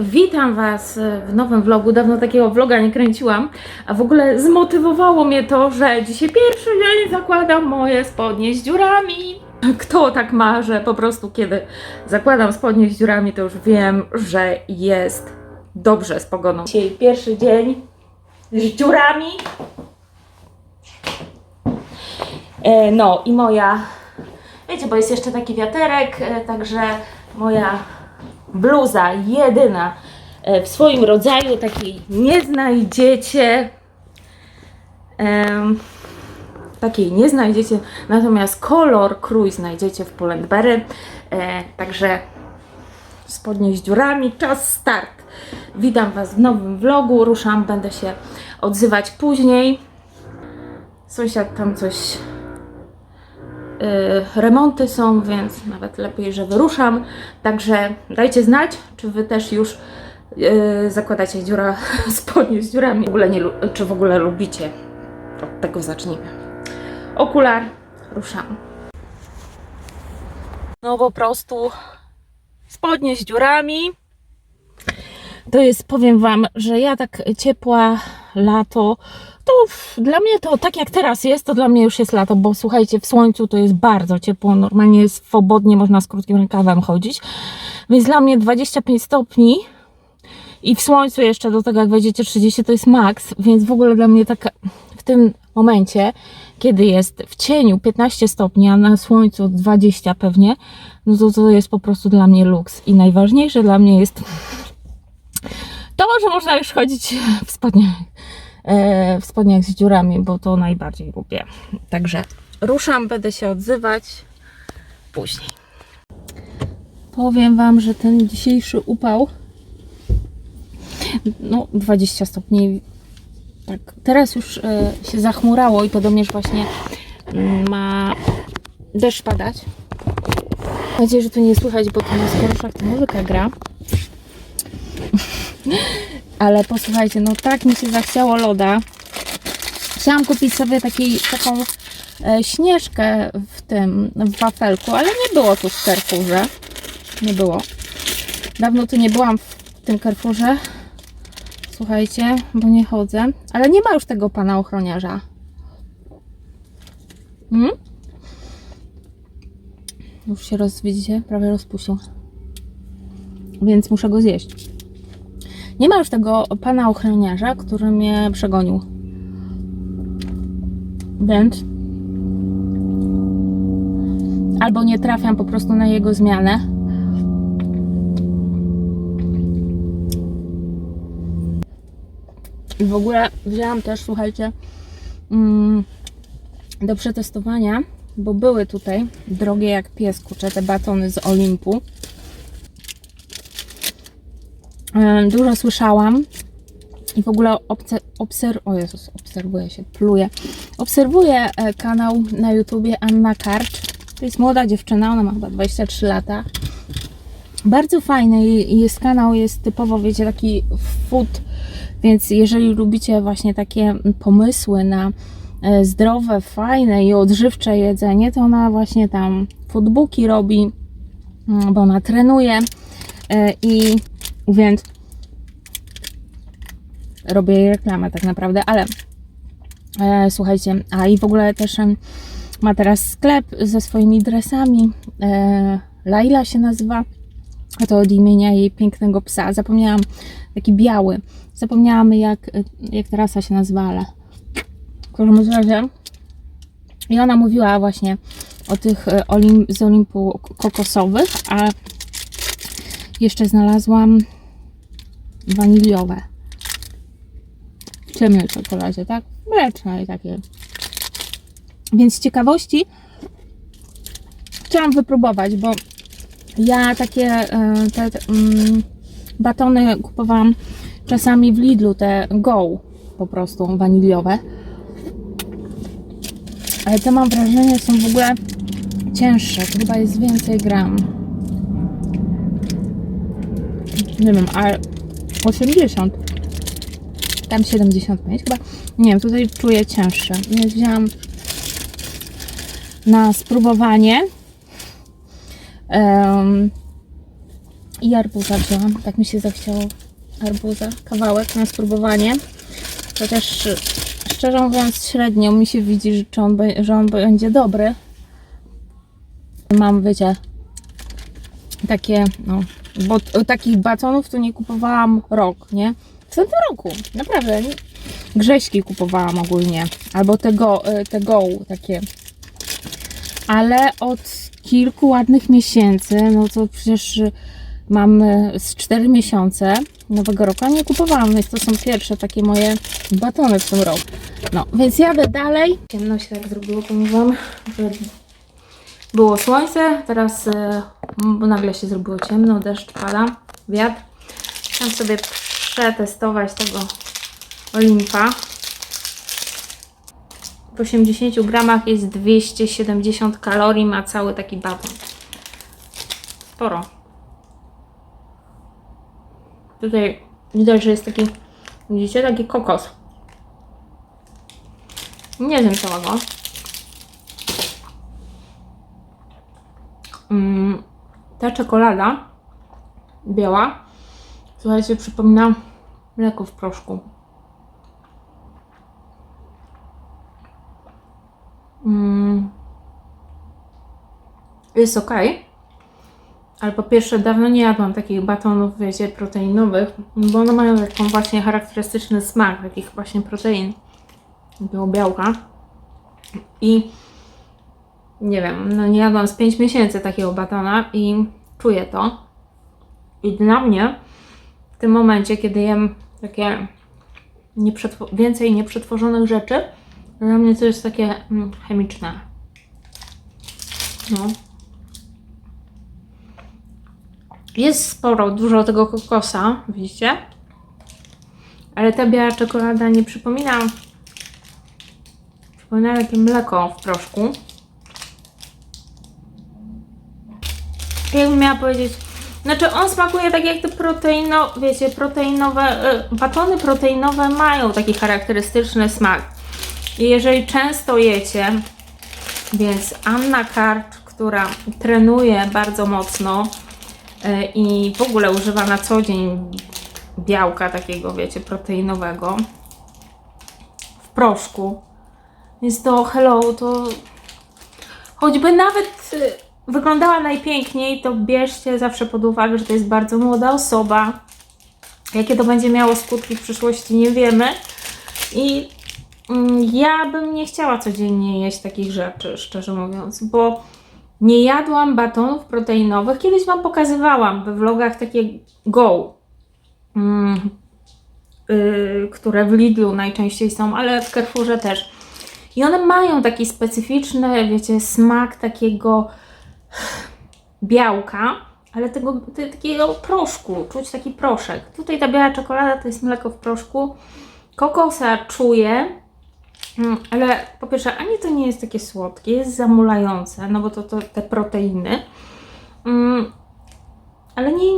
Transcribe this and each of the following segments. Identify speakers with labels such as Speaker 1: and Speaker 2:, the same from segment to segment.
Speaker 1: Witam Was w nowym vlogu. Dawno takiego vloga nie kręciłam, a w ogóle zmotywowało mnie to, że dzisiaj pierwszy dzień zakładam moje spodnie z dziurami. Kto tak ma, że po prostu kiedy zakładam spodnie z dziurami, to już wiem, że jest dobrze z pogodą. Dzisiaj pierwszy dzień z dziurami. E, No i moja, wiecie, bo jest jeszcze taki wiaterek, e, także moja bluza jedyna e, w swoim rodzaju, takiej nie znajdziecie. Em, takiej nie znajdziecie, natomiast kolor, krój znajdziecie w Pull&Bery. E, także spodnie z dziurami, czas start. Witam Was w nowym vlogu, ruszam, będę się odzywać później. Sąsiad tam coś remonty są, więc nawet lepiej, że wyruszam. Także dajcie znać, czy Wy też już y, zakładacie dziura spodnie z dziurami, w ogóle nie, czy w ogóle lubicie. Od tego zacznijmy. Okular, ruszam. No po prostu spodnie z dziurami. To jest, powiem Wam, że ja tak ciepła lato, to dla mnie to tak jak teraz jest, to dla mnie już jest lato, bo słuchajcie, w słońcu to jest bardzo ciepło, normalnie swobodnie, można z krótkim rękawem chodzić, więc dla mnie 25 stopni i w słońcu jeszcze do tego jak wejdziecie 30 to jest maks, więc w ogóle dla mnie taka w tym momencie, kiedy jest w cieniu 15 stopni, a na słońcu 20 pewnie, no to to jest po prostu dla mnie luks. I najważniejsze dla mnie jest to, że można już chodzić w spodniach, w spodniach z dziurami, bo to najbardziej lubię. Także ruszam, będę się odzywać później. Powiem Wam, że ten dzisiejszy upał, no 20 stopni, tak, teraz już e, się zachmurało i podobnież właśnie mm, ma deszcz padać. Mam nadzieję, że tu nie słychać, bo tu na skoroszach to muzyka gra. Ale posłuchajcie, no tak mi się zachciało loda. Chciałam kupić sobie takiej, taką e, śnieżkę w tym, w wafelku, ale nie było tu w Carrefourze. Nie było. Dawno tu nie byłam w tym Carrefourze. Słuchajcie, bo nie chodzę. Ale nie ma już tego pana ochroniarza. Hmm? Już się roz, widzicie? Prawie rozpuścił. Więc muszę go zjeść. Nie ma już tego pana ochroniarza, który mnie przegonił. Więc albo nie trafiam po prostu na jego zmianę. I w ogóle wzięłam też, słuchajcie, mm, do przetestowania, bo były tutaj drogie jak pies, kurczę, te batony z Olimpu. Dużo słyszałam i w ogóle obce- obser- o Jezus, obserwuję się, pluję. Obserwuję e, kanał na YouTubie Anna Karcz. To jest młoda dziewczyna, ona ma chyba 23 lata. Bardzo fajny jest kanał, jest typowo, wiecie, taki food, więc jeżeli lubicie właśnie takie pomysły na e, zdrowe, fajne i odżywcze jedzenie, to ona właśnie tam foodbooki robi, mm, bo ona trenuje e, i więc robię jej reklamę tak naprawdę, ale e, słuchajcie, a i w ogóle też em, ma teraz sklep ze swoimi dresami. E, Laila się nazywa. A to od imienia jej pięknego psa. Zapomniałam, taki biały. Zapomniałam jak, jak ta rasa się nazywa, ale w każdym razie. I ona mówiła właśnie o tych e, olim, z Olimpu kokosowych, a jeszcze znalazłam waniliowe. W ciemnej czekoladzie, tak? Mleczne i takie. Więc z ciekawości chciałam wypróbować, bo ja takie e, te, te, mm, batony kupowałam czasami w Lidlu, te Go po prostu waniliowe. Ale te mam wrażenie są w ogóle cięższe, chyba jest więcej gram. Nie wiem, ale 80. Tam 75 chyba. Nie wiem, tutaj czuję cięższe. Więc wzięłam na spróbowanie. Em, I arbuza wzięłam. Tak mi się zachciało arbuza. Kawałek na spróbowanie. Chociaż szczerze mówiąc średnio mi się widzi, że, on, że on będzie dobry. Mam, wiecie, takie, no, bo takich batonów to nie kupowałam rok, nie? W tamtym roku, naprawdę. Grześki kupowałam ogólnie, albo te, go, y, te go takie. Ale od kilku ładnych miesięcy, no to przecież y, mam y, z 4 miesiące nowego roku, a nie kupowałam, więc to są pierwsze takie moje batony w tym roku. No, więc jadę dalej. Ciemno się tak zrobiło, powiem wam, że było słońce, teraz y, m- nagle się zrobiło ciemno, deszcz pada, wiatr. Chciałam sobie przetestować tego Olimpa. W 80 gramach jest 270 kalorii, ma cały taki baton. Sporo. Tutaj widać, że jest taki, widzicie, taki kokos. Nie wiem całego. Mm, ta czekolada biała, słuchajcie, przypomina mleko w proszku. Mm, jest ok. Ale po pierwsze, dawno nie jadłam takich batonów, wiecie, proteinowych, bo one mają taką właśnie charakterystyczny smak takich właśnie protein, białka. I nie wiem, no nie jadłam z 5 miesięcy takiego batona i czuję to. I dla mnie w tym momencie, kiedy jem takie nieprzetwo- więcej nieprzetworzonych rzeczy, dla mnie to jest takie mm, chemiczne. No. Jest sporo, dużo tego kokosa, widzicie? Ale ta biała czekolada nie przypomina. Przypomina takie mleko w proszku. Jakbym miała powiedzieć. Znaczy, on smakuje tak jak te proteino, wiecie, proteinowe, y, batony proteinowe mają taki charakterystyczny smak. I jeżeli często jecie, więc Anna Kart, która trenuje bardzo mocno y, i w ogóle używa na co dzień białka takiego, wiecie, proteinowego w proszku, więc to hello, to choćby nawet y, wyglądała najpiękniej, to bierzcie zawsze pod uwagę, że to jest bardzo młoda osoba. Jakie to będzie miało skutki w przyszłości, nie wiemy. I mm, ja bym nie chciała codziennie jeść takich rzeczy, szczerze mówiąc, bo nie jadłam batonów proteinowych. Kiedyś Wam pokazywałam we vlogach takie go, mm, y, które w Lidlu najczęściej są, ale w Carrefourze też. I one mają taki specyficzny, wiecie, smak takiego białka, ale tego te, takiego proszku, czuć taki proszek. Tutaj ta biała czekolada to jest mleko w proszku. Kokosa czuję, mm, ale po pierwsze, ani to nie jest takie słodkie, jest zamulające, no bo to, to te proteiny. Mm, ale nie.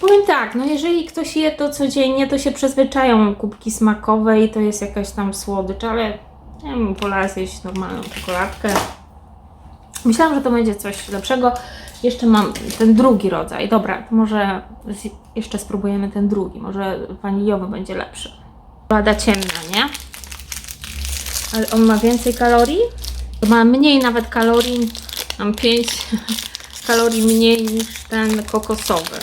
Speaker 1: Powiem tak, no jeżeli ktoś je to codziennie, to się przyzwyczają kubki smakowe i to jest jakaś tam słodycz, ale ja bym wolała zjeść normalną czekoladkę. Myślałam, że to będzie coś lepszego. Jeszcze mam ten drugi rodzaj. Dobra, to może jeszcze spróbujemy ten drugi. Może waniliowy będzie lepszy. Czekolada ciemna, nie? Ale on ma więcej kalorii? Ma mniej nawet kalorii. Mam 5 kalorii mniej niż ten kokosowy.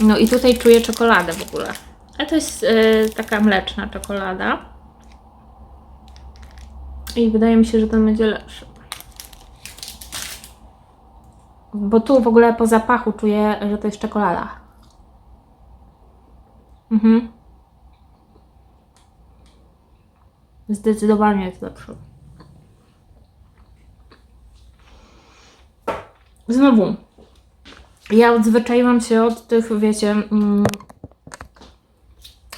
Speaker 1: No i tutaj czuję czekoladę w ogóle. Ale to jest y, taka mleczna czekolada. I wydaje mi się, że ten będzie lepszy. Bo tu w ogóle po zapachu czuję, że to jest czekolada. Mhm. Zdecydowanie jest lepszy. Znowu, ja odzwyczaiłam się od tych, wiecie, mm,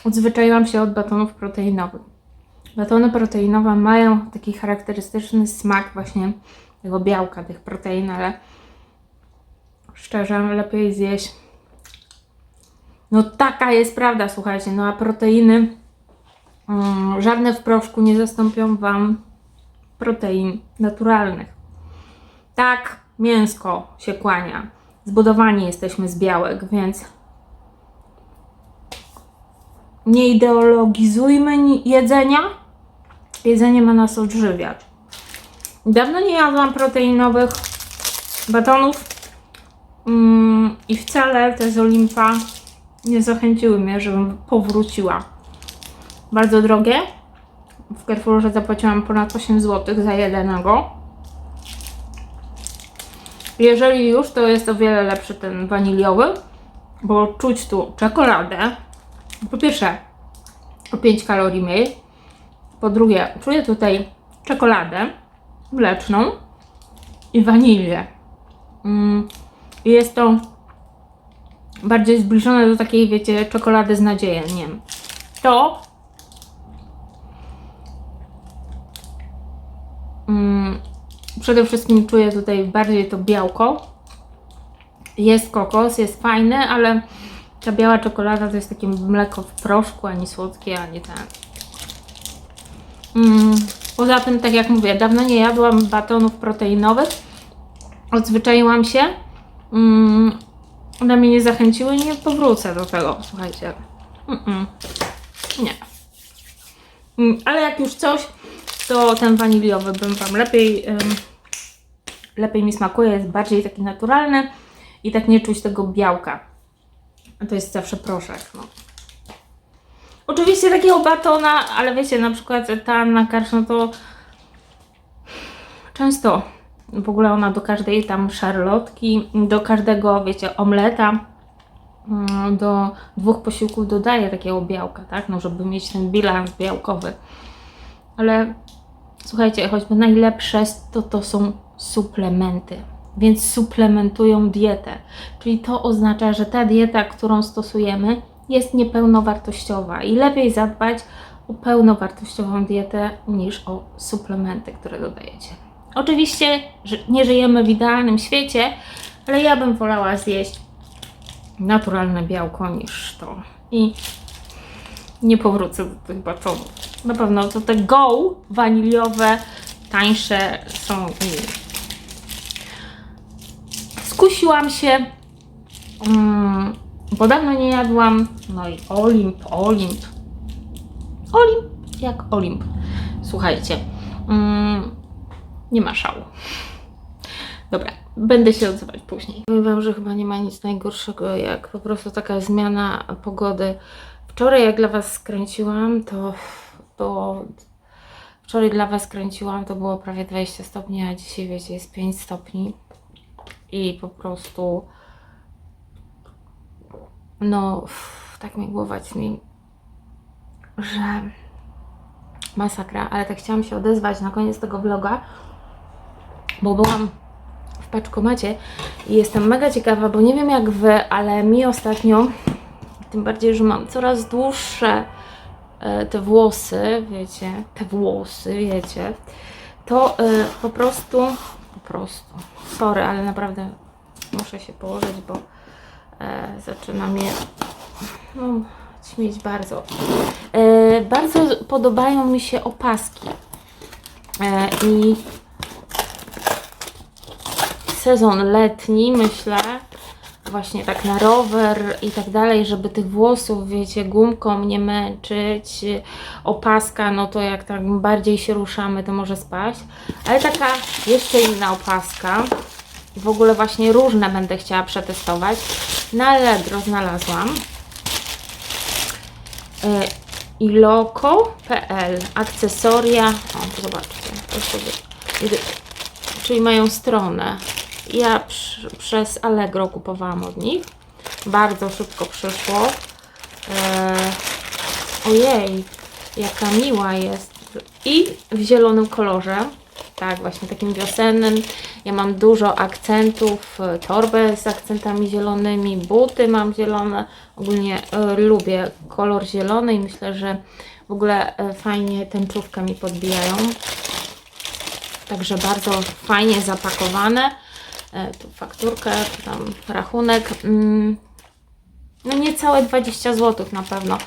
Speaker 1: odzwyczaiłam się od batonów proteinowych. Batony proteinowe mają taki charakterystyczny smak właśnie tego białka, tych protein, ale szczerze lepiej zjeść. No taka jest prawda, słuchajcie, no a proteiny mm, żadne w proszku nie zastąpią Wam protein naturalnych. Tak, mięsko się kłania. Zbudowani jesteśmy z białek, więc nie ideologizujmy ni- jedzenia. Jedzenie ma nas odżywiać. Dawno nie jadłam proteinowych batonów mm, i wcale te z Olimpa nie zachęciły mnie, żebym powróciła. Bardzo drogie. W Carrefourze zapłaciłam ponad 8 zł za jednego. Jeżeli już, to jest o wiele lepszy ten waniliowy, bo czuć tu czekoladę. Po pierwsze, o 5 kalorii mniej. Po drugie, czuję tutaj czekoladę mleczną i wanilię. Mm, jest to bardziej zbliżone do takiej, wiecie, czekolady z nadzieniem. To mm, przede wszystkim czuję tutaj bardziej to białko. Jest kokos, jest fajny, ale ta biała czekolada to jest takie mleko w proszku, ani słodkie, ani ten. Mm, poza tym, tak jak mówię, dawno nie jadłam batonów proteinowych. Odzwyczaiłam się. Mm, one mnie nie zachęciły, nie powrócę do tego, słuchajcie. Mm-mm. Nie. Mm, ale jak już coś, to ten waniliowy bym Wam lepiej, ym, lepiej mi smakuje, jest bardziej taki naturalny i tak nie czuć tego białka. To jest zawsze proszek, no. Oczywiście takiego batona, ale wiecie, na przykład ta Anna Karsz, no to często w ogóle ona do każdej tam szarlotki, do każdego, wiecie, omleta, mm, do dwóch posiłków dodaje takiego białka, tak? No, żeby mieć ten bilans białkowy. Ale słuchajcie, choćby najlepsze to to są suplementy. Więc suplementują dietę. Czyli to oznacza, że ta dieta, którą stosujemy, jest niepełnowartościowa i lepiej zadbać o pełnowartościową dietę niż o suplementy, które dodajecie. Oczywiście nie żyjemy w idealnym świecie, ale ja bym wolała zjeść naturalne białko niż to. I nie powrócę do tych batonów. Na pewno to te go waniliowe, tańsze są skusiłam się, mm, bo dawno nie jadłam, no i Olimp, Olimp, Olimp, jak Olimp. Słuchajcie, mm, nie ma szału. Dobra, będę się odzywać później. Powiem Wam, że chyba nie ma nic najgorszego, jak po prostu taka zmiana pogody. Wczoraj, jak dla Was skręciłam, to było. Wczoraj dla Was kręciłam, to było prawie 20 stopni, a dzisiaj, wiecie, jest 5 stopni. I po prostu. No, tak mi głowa mi, że masakra, ale tak chciałam się odezwać na koniec tego vloga, bo byłam w paczkomacie i jestem mega ciekawa, bo nie wiem jak wy, ale mi ostatnio, tym bardziej, że mam coraz dłuższe e, te włosy, wiecie, te włosy, wiecie, to e, po prostu, po prostu, sorry, ale naprawdę muszę się położyć, bo e, zaczyna mnie no, śmieć bardzo. Bardzo podobają mi się opaski. I sezon letni, myślę, właśnie tak na rower i tak dalej, żeby tych włosów, wiecie, gumką nie męczyć, opaska, no to jak tak bardziej się ruszamy, to może spaść. Ale taka jeszcze inna opaska, w ogóle właśnie różne będę chciała przetestować. Na Allegro znalazłam. E, Iloko.pl Akcesoria. O, zobaczcie. To sobie, czyli mają stronę. Ja przy, przez Allegro kupowałam od nich. Bardzo szybko przyszło. E, ojej, jaka miła jest. I w zielonym kolorze. Tak, właśnie takim wiosennym. Ja mam dużo akcentów, e, torbę z akcentami zielonymi, buty mam zielone. Ogólnie e, lubię kolor zielony i myślę, że w ogóle e, fajnie tęczówkę mi podbijają. Także bardzo fajnie zapakowane. E, tu fakturkę, tu tam rachunek. Mm, no niecałe 20 zł na pewno.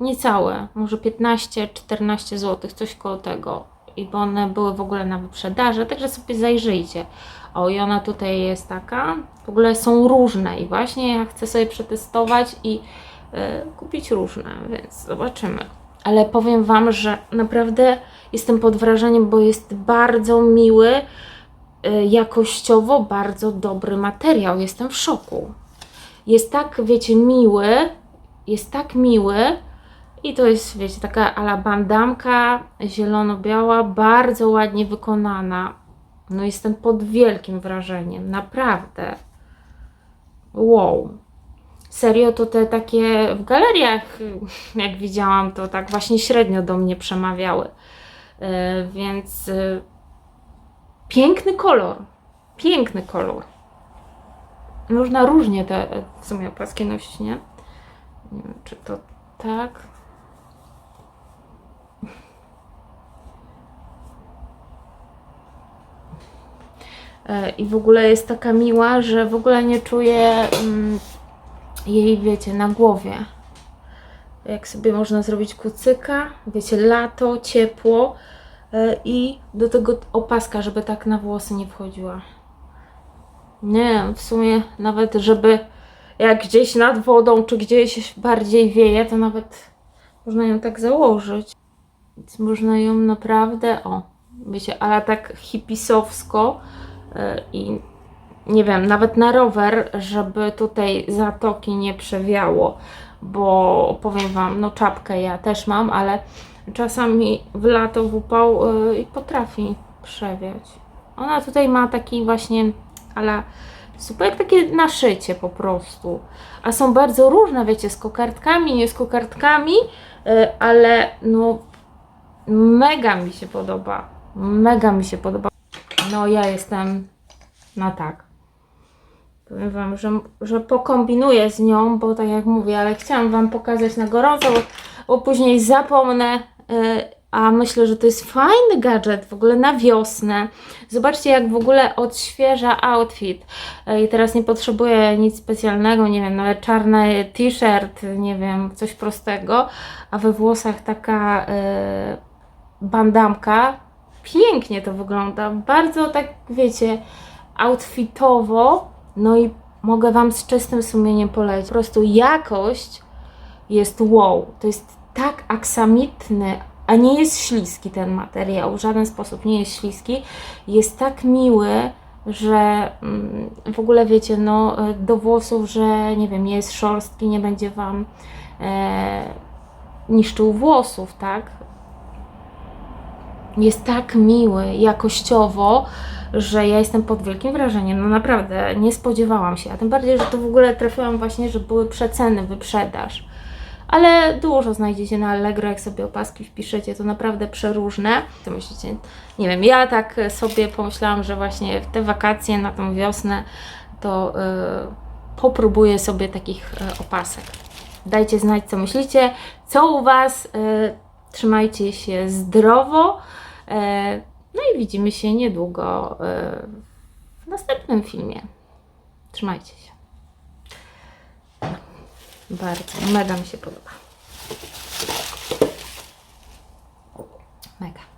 Speaker 1: Niecałe, może 15-14 zł, coś koło tego. i bo one były w ogóle na wyprzedaży, także sobie zajrzyjcie. O, i ona tutaj jest taka. W ogóle są różne i właśnie ja chcę sobie przetestować i e, kupić różne, więc zobaczymy. Ale powiem Wam, że naprawdę jestem pod wrażeniem, bo jest bardzo miły, jakościowo bardzo dobry materiał. Jestem w szoku. Jest tak, wiecie, miły, jest tak miły i to jest, wiecie, taka ala bandamka zielono-biała, bardzo ładnie wykonana. No jestem pod wielkim wrażeniem, naprawdę. Wow. Serio, to te takie w galeriach, jak widziałam, to tak właśnie średnio do mnie przemawiały. E, Więc e, piękny kolor. Piękny kolor. Można różnie te w sumie opaski nosić, nie? Nie wiem, czy to tak. E, I w ogóle jest taka miła, że w ogóle nie czuję mm, jej, wiecie, na głowie. Jak sobie można zrobić kucyka, wiecie, lato, ciepło i do tego opaska, żeby tak na włosy nie wchodziła. Nie wiem, w sumie nawet, żeby jak gdzieś nad wodą, czy gdzieś bardziej wieje, to nawet można ją tak założyć. Więc można ją naprawdę, o, wiecie, ale tak hipisowsko y, i nie wiem, nawet na rower, żeby tutaj zatoki nie przewiało, bo powiem Wam, no czapkę ja też mam, ale czasami w lato, w upał y, i potrafi przewiać. Ona tutaj ma taki właśnie, ale super jak takie naszycie po prostu. A są bardzo różne, wiecie, z kokardkami, nie z kokardkami, y, ale no mega mi się podoba. Mega mi się podoba. No ja jestem na tak. Powiem Wam, że, że pokombinuję z nią, bo tak jak mówię, ale chciałam Wam pokazać na gorąco, bo, bo później zapomnę. y, a myślę, że to jest fajny gadżet w ogóle na wiosnę. Zobaczcie, jak w ogóle odświeża outfit. Y, I teraz nie potrzebuję nic specjalnego, nie wiem, nawet czarny t-shirt, nie wiem, coś prostego, a we włosach taka y, bandamka. Pięknie to wygląda. Bardzo tak, wiecie, outfitowo. No i mogę Wam z czystym sumieniem polecić. Po prostu jakość jest wow. To jest tak aksamitny, a nie jest śliski ten materiał. W żaden sposób nie jest śliski. Jest tak miły, że mm, w ogóle wiecie, no do włosów, że nie wiem, nie jest szorstki, nie będzie Wam e, niszczył włosów, tak? jest tak miły jakościowo, że ja jestem pod wielkim wrażeniem. No naprawdę, nie spodziewałam się. A tym bardziej, że to w ogóle trafiłam właśnie, że były przeceny, wyprzedaż. Ale dużo znajdziecie na Allegro, jak sobie opaski wpiszecie, to naprawdę przeróżne. Co myślicie? Nie wiem, ja tak sobie pomyślałam, że właśnie w te wakacje, na tą wiosnę, to yy, popróbuję sobie takich yy, opasek. Dajcie znać, co myślicie, co u Was. Yy, trzymajcie się zdrowo. E, No i widzimy się niedługo w następnym filmie. Trzymajcie się. Bardzo, mega mi się podoba. Mega.